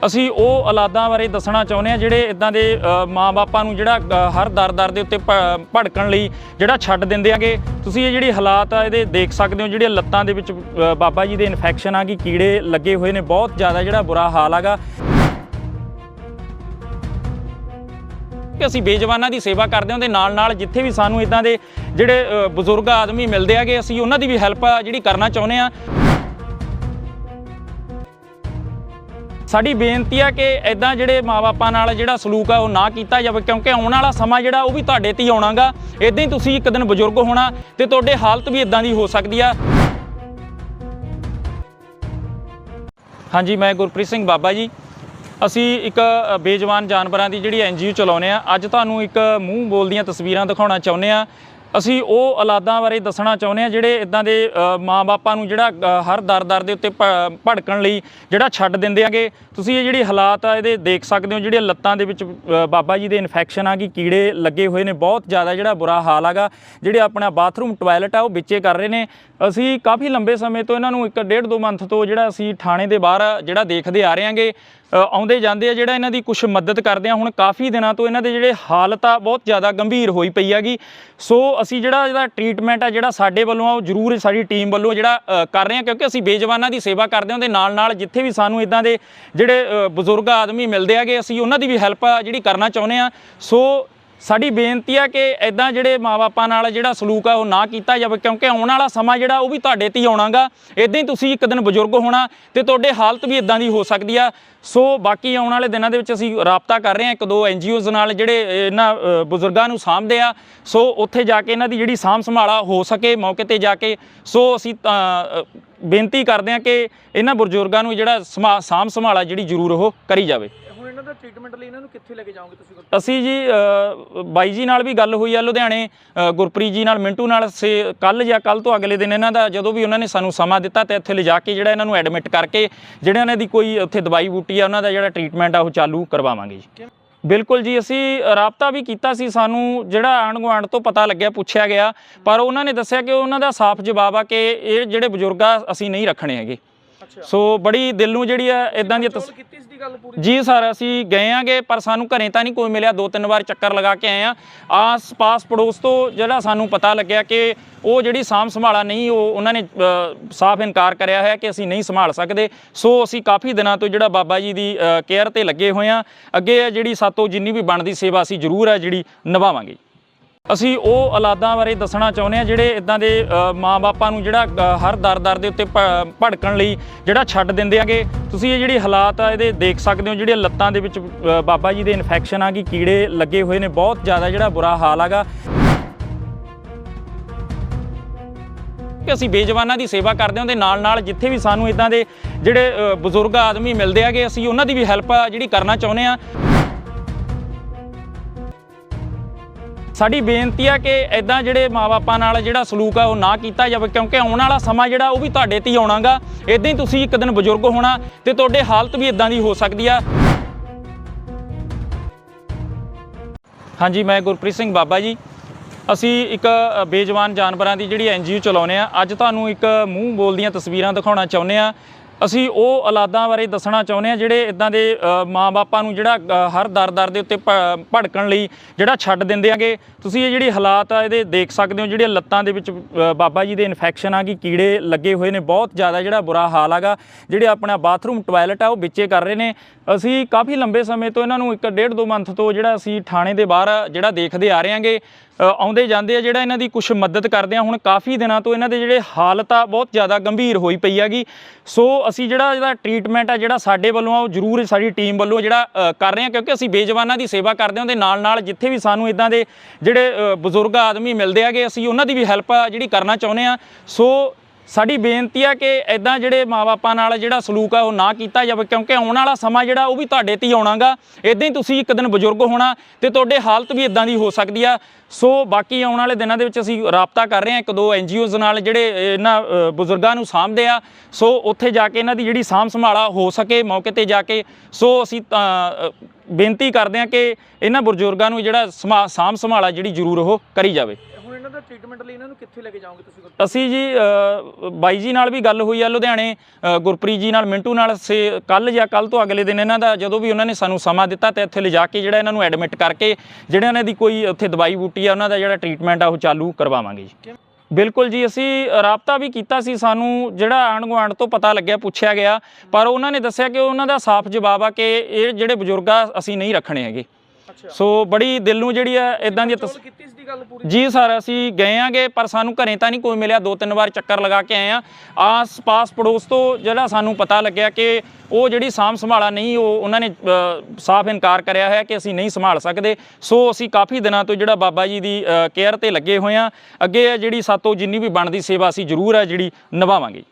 ਅਸੀਂ ਉਹ ਔਲਾਦਾਂ ਬਾਰੇ ਦੱਸਣਾ ਚਾਹੁੰਦੇ ਆ ਜਿਹੜੇ ਇਦਾਂ ਦੇ ਮਾਪੇ ਨੂੰ ਜਿਹੜਾ ਹਰ ਦਰ-ਦਰ ਦੇ ਉੱਤੇ ਭ- ਭੜਕਣ ਲਈ ਜਿਹੜਾ ਛੱਡ ਦਿੰਦੇ ਆਗੇ। ਤੁਸੀਂ ਇਹ ਜਿਹੜੀ ਹਾਲਾਤ ਆ, ਇਹਦੇ ਦੇਖ ਸਕਦੇ ਹੋ, ਜਿਹੜੀਆਂ ਲੱਤਾਂ ਦੇ ਵਿੱਚ ਬਾਬਾ ਜੀ ਦੇ ਇਨਫੈਕਸ਼ਨ ਆ ਗਈ ਕੀੜੇ ਲੱਗੇ ਹੋਏ ਨੇ, ਬਹੁਤ ਜ਼ਿਆਦਾ ਜਿਹੜਾ ਬੁਰਾ ਹਾਲ ਆਗਾ। ਕਿ ਅਸੀਂ ਬੇਜਵਾਨਾਂ ਦੀ ਸੇਵਾ ਕਰਦੇ ਹਾਂ ਦੇ ਨਾਲ ਨਾਲ ਜਿੱਥੇ ਵੀ ਸਾਨੂੰ ਇਦਾਂ ਦੇ ਜਿਹੜੇ ਬਜ਼ੁਰਗ ਆਦਮੀ ਮਿਲਦੇ ਆਗੇ, ਅਸੀਂ ਉਹਨਾਂ ਦੀ ਵੀ ਹੈਲਪ ਜਿਹੜੀ ਕਰਨਾ ਚਾਹੁੰਦੇ ਆ ਸਾਡੀ ਬੇਨਤੀ ਆ ਕਿ ਇਦਾਂ ਜਿਹੜੇ ਮਾਪਿਆਂ ਨਾਲ ਜਿਹੜਾ ਸਲੂਕ ਆ ਉਹ ਨਾ ਕੀਤਾ ਜਾਵੇ, ਕਿਉਂਕਿ ਆਉਣ ਵਾਲਾ ਸਮਾਂ ਜਿਹੜਾ ਉਹ ਵੀ ਤੁਹਾਡੇ ਤੇ ਹੀ ਆਉਣਾਗਾ। ਇਦਾਂ ਹੀ ਤੁਸੀਂ ਇੱਕ ਦਿਨ ਬਜ਼ੁਰਗ ਹੋਣਾ ਤੇ ਤੁਹਾਡੇ ਹਾਲਤ ਵੀ ਇਦਾਂ ਦੀ ਹੋ ਸਕਦੀ ਆ। ਹਾਂਜੀ, ਮੈਂ ਗੁਰਪ੍ਰੀਤ ਸਿੰਘ ਬਾਬਾ ਜੀ। ਅਸੀਂ ਇੱਕ ਬੇਜਵਾਨ ਜਾਨਵਰਾਂ ਦੀ ਜਿਹੜੀ ਐਨਜੀਓ ਚਲਾਉਂਦੇ ਆ। ਅੱਜ ਤੁਹਾਨੂੰ ਇੱਕ ਮੂੰਹ ਬੋਲਦੀਆਂ ਤਸਵੀਰਾਂ ਦਿਖਾਉਣਾ ਚਾਹੁੰਦੇ ਆ। ਅਸੀਂ ਉਹ ਔਲਾਦਾਂ ਬਾਰੇ ਦੱਸਣਾ ਚਾਹੁੰਦੇ ਆ ਜਿਹੜੇ ਇਦਾਂ ਦੇ ਅ, ਮਾਂ-ਬਾਪਾਂ ਨੂੰ ਜਿਹੜਾ ਹਰ ਦਰ-ਦਰ ਦੇ ਉੱਤੇ ਭ- ਭੜਕਣ ਲਈ ਜਿਹੜਾ ਛੱਡ ਦਿੰਦੇ ਆਗੇ। ਤੁਸੀਂ ਇਹ ਜਿਹੜੀ ਹਾਲਾਤ ਆ ਇਹਦੇ ਦੇਖ ਸਕਦੇ ਹੋ ਜਿਹੜੀਆਂ ਲੱਤਾਂ ਦੇ ਵਿੱਚ ਬਾਬਾ ਜੀ ਦੇ ਇਨਫੈਕਸ਼ਨ ਆ ਗਈ ਕੀੜੇ ਲੱਗੇ ਹੋਏ ਨੇ ਬਹੁਤ ਜ਼ਿਆਦਾ ਜਿਹੜਾ ਬੁਰਾ ਹਾਲ ਆਗਾ। ਜਿਹੜੇ ਆਪਣਾ ਬਾਥਰੂਮ ਟਾਇਲਟ ਆ ਉਹ ਵਿੱਚੇ ਕਰ ਰਹੇ ਨੇ। ਅਸੀਂ ਕਾਫੀ ਲੰਬੇ ਸਮੇਂ ਤੋਂ ਇਹਨਾਂ ਨੂੰ ਇੱਕ ਡੇਢ ਦੋ ਮੰਥ ਤੋਂ ਜਿਹੜਾ ਅਸੀਂ ਥਾਣੇ ਦੇ ਬਾਹਰ ਜਿਹੜਾ ਦੇਖਦੇ ਆ ਰਹੇ ਹਾਂਗੇ ਆਉਂਦੇ ਜਾਂਦੇ ਆ ਜਿਹੜਾ ਇਹਨਾਂ ਦੀ ਕੁਝ ਮਦਦ ਕਰਦੇ ਆ। ਹੁਣ ਕਾਫੀ ਦਿਨਾਂ ਤੋਂ ਇਹਨਾਂ ਦੇ ਜਿਹੜੇ ਹਾਲਤ ਆ ਬਹੁਤ ਜ਼ਿਆਦਾ ਗੰਭੀਰ ਹੋਈ ਪਈ ਹੈਗੀ। ਸੋ ਅਸੀਂ ਜਿਹੜਾ ਇਹਦਾ ਟ੍ਰੀਟਮੈਂਟ ਆ, ਜਿਹੜਾ ਸਾਡੇ ਵੱਲੋਂ ਆ, ਉਹ ਜ਼ਰੂਰ ਸਾਡੀ ਟੀਮ ਵੱਲੋਂ ਜਿਹੜਾ ਕਰ ਰਹੇ ਆ, ਕਿਉਂਕਿ ਅਸੀਂ ਬੇਜਵਾਨਾਂ ਦੀ ਸੇਵਾ ਕਰਦੇ ਹਾਂ ਉਹਦੇ ਨਾਲ ਨਾਲ ਜਿੱਥੇ ਵੀ ਸਾਨੂੰ ਇਦਾਂ ਦੇ ਜਿਹੜੇ ਬਜ਼ੁਰਗ ਆਦਮੀ ਮਿਲਦੇ ਹੈਗੇ, ਅਸੀਂ ਉਹਨਾਂ ਦੀ ਵੀ ਹੈਲਪ ਜਿਹੜੀ ਕਰਨਾ ਚਾਹੁੰਦੇ ਆ। ਸੋ ਸਾਡੀ ਬੇਨਤੀ ਆ ਕਿ ਇਦਾਂ ਜਿਹੜੇ ਮਾਪਿਆਂ ਨਾਲ ਜਿਹੜਾ ਸਲੂਕ ਆ ਉਹ ਨਾ ਕੀਤਾ ਜਾਵੇ ਕਿਉਂਕਿ ਆਉਣ ਵਾਲਾ ਸਮਾਂ ਜਿਹੜਾ ਉਹ ਵੀ ਤੁਹਾਡੇ ਤੇ ਹੀ ਆਉਣਾਗਾ। ਇਦਾਂ ਹੀ ਤੁਸੀਂ ਇੱਕ ਦਿਨ ਬਜ਼ੁਰਗ ਹੋਣਾ ਤੇ ਤੁਹਾਡੇ ਹਾਲਤ ਵੀ ਇਦਾਂ ਦੀ ਹੋ ਸਕਦੀ ਆ। ਸੋ ਬਾਕੀ ਆਉਣ ਵਾਲੇ ਦਿਨਾਂ ਦੇ ਵਿੱਚ ਅਸੀਂ ਰਾਬਤਾ ਕਰ ਰਹੇ ਹਾਂ ਇੱਕ ਦੋ ਐਨਜੀਓਜ਼ ਨਾਲ ਜਿਹੜੇ ਇਹਨਾਂ ਬਜ਼ੁਰਗਾਂ ਨੂੰ ਸਾਂਭਦੇ ਆ। ਸੋ ਉੱਥੇ ਜਾ ਕੇ ਇਹਨਾਂ ਦੀ ਜਿਹੜੀ ਸਾਂਭ ਸੰਭਾਲਾ ਹੋ ਸਕੇ ਮੌਕੇ ਤੇ ਜਾ ਕੇ। ਸੋ ਅਸੀਂ ਤਾਂ, ਬੇਨਤੀ ਕਰਦੇ ਹਾਂ ਕਿ ਇਹਨਾਂ ਬਜ਼ੁਰਗਾਂ ਨੂੰ ਜਿਹੜਾ ਸਮਾ- ਸਾਂਭ ਸੰਭਾਲਾ ਜਿਹੜੀ ਜ਼ਰੂਰ ਉਹ ਕਰੀ ਜਾਵੇ। ਟ੍ਰੀਟਮੈਂਟ ਲਈ ਇਹਨਾਂ ਨੂੰ ਕਿੱਥੇ ਲੈ ਕੇ ਜਾਓਗੇ ਤੁਸੀਂ ਅਸੀਂ ਜੀ ਅ, ਬਾਈ ਜੀ ਨਾਲ ਵੀ ਗੱਲ ਹੋਈ ਆ ਲੁਧਿਆਣੇ ਅ, ਗੁਰਪ੍ਰੀਤ ਜੀ ਨਾਲ ਮਿੰਟੂ ਨਾਲ ਸੇ ਕੱਲ ਜਾਂ ਕੱਲ ਤੋਂ ਅਗਲੇ ਦਿਨ ਇਹਨਾਂ ਦਾ ਜਦੋਂ ਵੀ ਉਹਨਾਂ ਨੇ ਸਾਨੂੰ ਸਮਾਂ ਦਿੱਤਾ ਤੇ ਇੱਥੇ ਲਿਜਾ ਕੇ ਜਿਹੜਾ ਇਹਨਾਂ ਨੂੰ ਐਡਮਿਟ ਕਰਕੇ ਜਿਹੜਾ ਇਹਨਾਂ ਦੀ ਕੋਈ ਉੱਥੇ ਦਵਾਈ ਬੂਟੀ ਆ ਉਹਨਾਂ ਦਾ ਜਿਹੜਾ ਟ੍ਰੀਟਮੈਂਟ ਆ ਉਹ ਚਾਲੂ ਕਰਵਾਵਾਂਗੇ ਜੀ। ਬਿਲਕੁਲ ਜੀ ਅਸੀਂ ਰਾਬਤਾ ਵੀ ਕੀਤਾ ਸੀ ਸਾਨੂੰ ਜਿਹੜਾ ਆਂਢ ਗੁਆਂਢ ਤੋਂ ਪਤਾ ਲੱਗਿਆ ਪੁੱਛਿਆ ਗਿਆ ਪਰ ਉਹਨਾਂ ਨੇ ਦੱਸਿਆ ਕਿ ਉਹਨਾਂ ਦਾ ਸਾਫ਼ ਜਵਾਬ ਆ ਕਿ ਇਹ ਜਿਹੜੇ ਬਜ਼ੁਰਗ ਆ ਅਸੀਂ ਨਹੀਂ ਰੱਖਣੇ ਹੈਗੇ। ਅੱਛਾ। ਸੋ ਬੜੀ ਦਿਲ ਨੂੰ ਜਿਹੜੀ ਆ ਇਦਾਂ ਦੀ ਕੀਤੀ ਸੀ ਗੱਲ ਪੂਰੀ? ਜੀ ਸਰ, ਅਸੀਂ ਗਏ ਆਂਗੇ, ਪਰ ਸਾਨੂੰ ਘਰੇ ਤਾਂ ਨਹੀਂ ਕੋਈ ਮਿਲਿਆ। ਦੋ ਤਿੰਨ ਵਾਰ ਚੱਕਰ ਲਗਾ ਕੇ ਆਏ ਆ। ਆਸ ਪਾਸ ਪੜੋਸ ਤੋਂ ਜਿਹੜਾ ਸਾਨੂੰ ਪਤਾ ਲੱਗਿਆ ਕਿ ਉਹ ਜਿਹੜੀ ਸਾਂਭ ਸੰਭਾਲਾ ਨਹੀਂ, ਉਹ ਉਹਨਾਂ ਨੇ ਸਾਫ਼ ਇਨਕਾਰ ਕਰਿਆ ਹੈ ਕਿ ਅਸੀਂ ਨਹੀਂ ਸੰਭਾਲ ਸਕਦੇ। ਸੋ ਅਸੀਂ ਕਾਫੀ ਦਿਨਾਂ ਤੋਂ ਜਿਹੜਾ ਬਾਬਾ ਜੀ ਦੀ ਕੇਅਰ ਤੇ ਲੱਗੇ ਹੋਏ ਆ। ਅੱਗੇ ਇਹ ਜਿਹੜੀ ਸਾਤੋਂ ਜਿੰਨੀ ਵੀ ਬਣਦੀ ਸੇਵਾ, ਅਸੀਂ ਜ਼ਰੂਰ ਹੈ ਜਿਹੜੀ ਨਿਭਾਵਾਂਗੇ। ਅਸੀਂ ਉਹ ਔਲਾਦਾਂ ਬਾਰੇ ਦੱਸਣਾ ਚਾਹੁੰਦੇ ਆ ਜਿਹੜੇ ਇਦਾਂ ਦੇ ਅ, ਮਾਂ-ਬਾਪਾਂ ਨੂੰ ਜਿਹੜਾ ਹਰ ਦਰ-ਦਰ ਦੇ ਉੱਤੇ ਭ- ਭੜਕਣ ਲਈ ਜਿਹੜਾ ਛੱਡ ਦਿੰਦੇ ਆਗੇ ਤੁਸੀਂ ਇਹ ਜਿਹੜੀ ਹਾਲਾਤ ਆ ਇਹਦੇ ਦੇਖ ਸਕਦੇ ਹੋ ਜਿਹੜੀਆਂ ਲੱਤਾਂ ਦੇ ਵਿੱਚ ਬਾਬਾ ਜੀ ਦੇ ਇਨਫੈਕਸ਼ਨ ਆ ਗਈ ਕੀੜੇ ਲੱਗੇ ਹੋਏ ਨੇ ਬਹੁਤ ਜ਼ਿਆਦਾ ਜਿਹੜਾ ਬੁਰਾ ਹਾਲ ਆਗਾ ਕਿ ਅਸੀਂ ਬੇਜਵਾਨਾਂ ਦੀ ਸੇਵਾ ਕਰਦੇ ਹਾਂ ਦੇ ਨਾਲ ਨਾਲ ਜਿੱਥੇ ਵੀ ਸਾਨੂੰ ਇਦਾਂ ਦੇ ਜਿਹੜੇ ਬਜ਼ੁਰਗ ਆਦਮੀ ਮਿਲਦੇ ਆਗੇ ਅਸੀਂ ਉਹਨਾਂ ਦੀ ਵੀ ਹੈਲਪ ਜਿਹੜੀ ਕਰਨਾ ਚਾਹੁੰਦੇ ਆ ਸਾਡੀ ਬੇਨਤੀ ਆ ਕਿ ਇਦਾਂ ਜਿਹੜੇ ਮਾਪਿਆਂ ਨਾਲ ਜਿਹੜਾ ਸਲੂਕ ਆ ਉਹ ਨਾ ਕੀਤਾ ਜਾਵੇ, ਕਿਉਂਕਿ ਆਉਣ ਵਾਲਾ ਸਮਾਂ ਜਿਹੜਾ ਉਹ ਵੀ ਤੁਹਾਡੇ ਤੇ ਹੀ ਆਉਣਾਗਾ। ਇਦਾਂ ਹੀ ਤੁਸੀਂ ਇੱਕ ਦਿਨ ਬਜ਼ੁਰਗ ਹੋਣਾ ਤੇ ਤੁਹਾਡੇ ਹਾਲਤ ਵੀ ਇਦਾਂ ਦੀ ਹੋ ਸਕਦੀ ਆ। ਹਾਂਜੀ, ਮੈਂ ਗੁਰਪ੍ਰੀਤ ਸਿੰਘ ਬਾਬਾ ਜੀ। ਅਸੀਂ ਇੱਕ ਬੇਜਵਾਨ ਜਾਨਵਰਾਂ ਦੀ ਜਿਹੜੀ ਐਨਜੀਓ ਚਲਾਉਂਦੇ ਆ। ਅੱਜ ਤੁਹਾਨੂੰ ਇੱਕ ਮੂੰਹ ਬੋਲਦੀਆਂ ਤਸਵੀਰਾਂ ਦਿਖਾਉਣਾ ਚਾਹੁੰਦੇ ਆ। ਅਸੀਂ ਉਹ ਔਲਾਦਾਂ ਬਾਰੇ ਦੱਸਣਾ ਚਾਹੁੰਦੇ ਆ ਜਿਹੜੇ ਇਦਾਂ ਦੇ ਅ, ਮਾਂ-ਬਾਪਾਂ ਨੂੰ ਜਿਹੜਾ ਹਰ ਦਰ-ਦਰ ਦੇ ਉੱਤੇ ਭ- ਭੜਕਣ ਲਈ ਜਿਹੜਾ ਛੱਡ ਦਿੰਦੇ ਆਗੇ। ਤੁਸੀਂ ਇਹ ਜਿਹੜੀ ਹਾਲਾਤ ਆ ਇਹਦੇ ਦੇਖ ਸਕਦੇ ਹੋ ਜਿਹੜੀਆਂ ਲੱਤਾਂ ਦੇ ਵਿੱਚ ਬਾਬਾ ਜੀ ਦੇ ਇਨਫੈਕਸ਼ਨ ਆ ਗਈ ਕੀੜੇ ਲੱਗੇ ਹੋਏ ਨੇ ਬਹੁਤ ਜ਼ਿਆਦਾ ਜਿਹੜਾ ਬੁਰਾ ਹਾਲ ਆਗਾ। ਜਿਹੜੇ ਆਪਣਾ ਬਾਥਰੂਮ ਟਾਇਲਟ ਆ ਉਹ ਵਿੱਚੇ ਕਰ ਰਹੇ ਨੇ। ਅਸੀਂ ਕਾਫੀ ਲੰਬੇ ਸਮੇਂ ਤੋਂ ਇਹਨਾਂ ਨੂੰ ਇੱਕ ਡੇਢ ਦੋ ਮੰਥ ਤੋਂ ਜਿਹੜਾ ਅਸੀਂ ਥਾਣੇ ਦੇ ਬਾਹਰ ਜਿਹੜਾ ਦੇਖਦੇ ਆ ਰਹੇ ਹਾਂਗੇ ਆਉਂਦੇ ਜਾਂਦੇ ਆ ਜਿਹੜਾ ਇਹਨਾਂ ਦੀ ਕੁਝ ਮਦਦ ਕਰਦੇ ਆ। ਹੁਣ ਕਾਫੀ ਦਿਨਾਂ ਤੋਂ ਇਹਨਾਂ ਦੇ ਜਿਹੜੇ ਹਾਲਤ ਆ ਬਹੁਤ ਜ਼ਿਆਦਾ ਗੰਭੀਰ ਹੋਈ ਪਈ ਹੈਗੀ। ਸੋ ਅਸੀਂ ਜਿਹੜਾ ਇਹਦਾ ਟ੍ਰੀਟਮੈਂਟ ਆ, ਜਿਹੜਾ ਸਾਡੇ ਵੱਲੋਂ ਆ, ਉਹ ਜ਼ਰੂਰ ਸਾਡੀ ਟੀਮ ਵੱਲੋਂ ਜਿਹੜਾ ਕਰ ਰਹੇ ਆ, ਕਿਉਂਕਿ ਅਸੀਂ ਬੇਜਵਾਨਾਂ ਦੀ ਸੇਵਾ ਕਰਦੇ ਹਾਂ ਉਹਦੇ ਨਾਲ ਨਾਲ ਜਿੱਥੇ ਵੀ ਸਾਨੂੰ ਇਦਾਂ ਦੇ ਜਿਹੜੇ ਬਜ਼ੁਰਗ ਆਦਮੀ ਮਿਲਦੇ ਹੈਗੇ, ਅਸੀਂ ਉਹਨਾਂ ਦੀ ਵੀ ਹੈਲਪ ਜਿਹੜੀ ਕਰਨਾ ਚਾਹੁੰਦੇ ਆ। ਸੋ ਸਾਡੀ ਬੇਨਤੀ ਆ ਕਿ ਇਦਾਂ ਜਿਹੜੇ ਮਾਪਿਆਂ ਨਾਲ ਜਿਹੜਾ ਸਲੂਕ ਆ ਉਹ ਨਾ ਕੀਤਾ ਜਾਵੇ, ਕਿਉਂਕਿ ਆਉਣ ਵਾਲਾ ਸਮਾਂ ਜਿਹੜਾ ਉਹ ਵੀ ਤੁਹਾਡੇ ਤੇ ਹੀ ਆਉਣਾਗਾ। ਇਦਾਂ ਹੀ ਤੁਸੀਂ ਇੱਕ ਦਿਨ ਬਜ਼ੁਰਗ ਹੋਣਾ ਤੇ ਤੁਹਾਡੇ ਹਾਲਤ ਵੀ ਇਦਾਂ ਦੀ ਹੋ ਸਕਦੀ ਆ। ਸੋ ਬਾਕੀ ਆਉਣ ਵਾਲੇ ਦਿਨਾਂ ਦੇ ਵਿੱਚ ਅਸੀਂ ਰਾਬਤਾ ਕਰ ਰਹੇ ਹਾਂ ਇੱਕ ਦੋ ਐਨਜੀਓਜ਼ ਨਾਲ ਜਿਹੜੇ ਇਹਨਾਂ ਬਜ਼ੁਰਗਾਂ ਨੂੰ ਸਾਂਭਦੇ ਆ। ਸੋ ਉੱਥੇ ਜਾ ਕੇ ਇਹਨਾਂ ਦੀ ਜਿਹੜੀ ਸਾਂਭ ਸੰਭਾਲਾ ਹੋ ਸਕੇ ਮੌਕੇ ਤੇ ਜਾ ਕੇ। ਸੋ ਅਸੀਂ ਬੇਨਤੀ ਕਰਦੇ ਹਾਂ ਕਿ ਇਹਨਾਂ ਬਜ਼ੁਰਗਾਂ ਨੂੰ ਜਿਹੜਾ ਸਮਾ- ਸਾਂਭ ਸੰਭਾਲਾ ਜਿਹੜੀ ਜ਼ਰੂਰ ਉਹ ਕਰੀ ਜਾਵੇ। ਦਾ ਟ੍ਰੀਟਮੈਂਟ ਲਈ ਇਹਨਾਂ ਨੂੰ ਕਿੱਥੇ ਲੈ ਕੇ ਜਾਓਗੇ ਤੁਸੀਂ? ਅਸੀਂ ਜੀ ਅ, ਬਾਈ ਜੀ ਨਾਲ ਵੀ ਗੱਲ ਹੋਈ ਆ ਲੁਧਿਆਣੇ ਅ, ਗੁਰਪ੍ਰੀਤ ਜੀ ਨਾਲ ਮਿੰਟੂ ਨਾਲ ਸੇ ਕੱਲ ਜਾਂ ਕੱਲ ਤੋਂ ਅਗਲੇ ਦਿਨ ਇਹਨਾਂ ਦਾ ਜਦੋਂ ਵੀ ਉਹਨਾਂ ਨੇ ਸਾਨੂੰ ਸਮਾਂ ਦਿੱਤਾ ਤੇ ਇੱਥੇ ਲਿਜਾ ਕੇ ਜਿਹੜਾ ਇਹਨਾਂ ਨੂੰ ਐਡਮਿਟ ਕਰਕੇ ਜਿਹੜੇ ਇਹਨਾਂ ਦੀ ਕੋਈ ਉੱਥੇ ਦਵਾਈ ਬੂਟੀ ਆ ਉਹਨਾਂ ਦਾ ਜਿਹੜਾ ਟ੍ਰੀਟਮੈਂਟ ਆ ਉਹ ਚਾਲੂ ਕਰਵਾਵਾਂਗੇ ਜੀ ਕਿਵੇਂ? ਬਿਲਕੁਲ ਜੀ ਅਸੀਂ ਰਾਬਤਾ ਵੀ ਕੀਤਾ ਸੀ ਸਾਨੂੰ ਜਿਹੜਾ ਆਂਢ ਗੁਆਂਢ ਤੋਂ ਪਤਾ ਲੱਗਿਆ ਪੁੱਛਿਆ ਗਿਆ ਪਰ ਉਹਨਾਂ ਨੇ ਦੱਸਿਆ ਕਿ ਉਹਨਾਂ ਦਾ ਸਾਫ਼ ਜਵਾਬ ਆ ਕਿ ਇਹ ਜਿਹੜੇ ਬਜ਼ੁਰਗ ਆ ਅਸੀਂ ਨਹੀਂ ਰੱਖਣੇ ਹੈਗੇ ਅੱਛਾ ਸੋ ਬੜੀ ਦਿਲ ਨੂੰ ਜਿਹੜੀ ਆ ਇਦਾਂ ਦੀ ਤਸ ਕੀਤੀ ਗੱਲ ਪੂਰੀ ਜੀ ਸਰ, ਅਸੀਂ ਗਏ ਆਂਗੇ, ਪਰ ਸਾਨੂੰ ਘਰੇ ਤਾਂ ਨਹੀਂ ਕੋਈ ਮਿਲਿਆ। ਦੋ ਤਿੰਨ ਵਾਰ ਚੱਕਰ ਲਗਾ ਕੇ ਆਏ ਆ। ਆਸ ਪਾਸ ਪੜੋਸ ਤੋਂ ਜਿਹੜਾ ਸਾਨੂੰ ਪਤਾ ਲੱਗਿਆ ਕਿ ਉਹ ਜਿਹੜੀ ਸਾਂਭ ਸੰਭਾਲਾ ਨਹੀਂ, ਉਹ ਉਹਨਾਂ ਨੇ ਸਾਫ਼ ਇਨਕਾਰ ਕਰਿਆ ਹੋਇਆ ਕਿ ਅਸੀਂ ਨਹੀਂ ਸੰਭਾਲ ਸਕਦੇ। ਸੋ ਅਸੀਂ ਕਾਫੀ ਦਿਨਾਂ ਤੋਂ ਜਿਹੜਾ ਬਾਬਾ ਜੀ ਦੀ ਕੇਅਰ ਤੇ ਲੱਗੇ ਹੋਏ ਆ। ਅੱਗੇ ਜਿਹੜੀ ਸਾਤੋਂ ਜਿੰਨੀ ਵੀ ਬਣਦੀ ਸੇਵਾ, ਅਸੀਂ ਜ਼ਰੂਰ ਹੈ ਜਿਹੜੀ ਨਿਭਾਵਾਂਗੇ।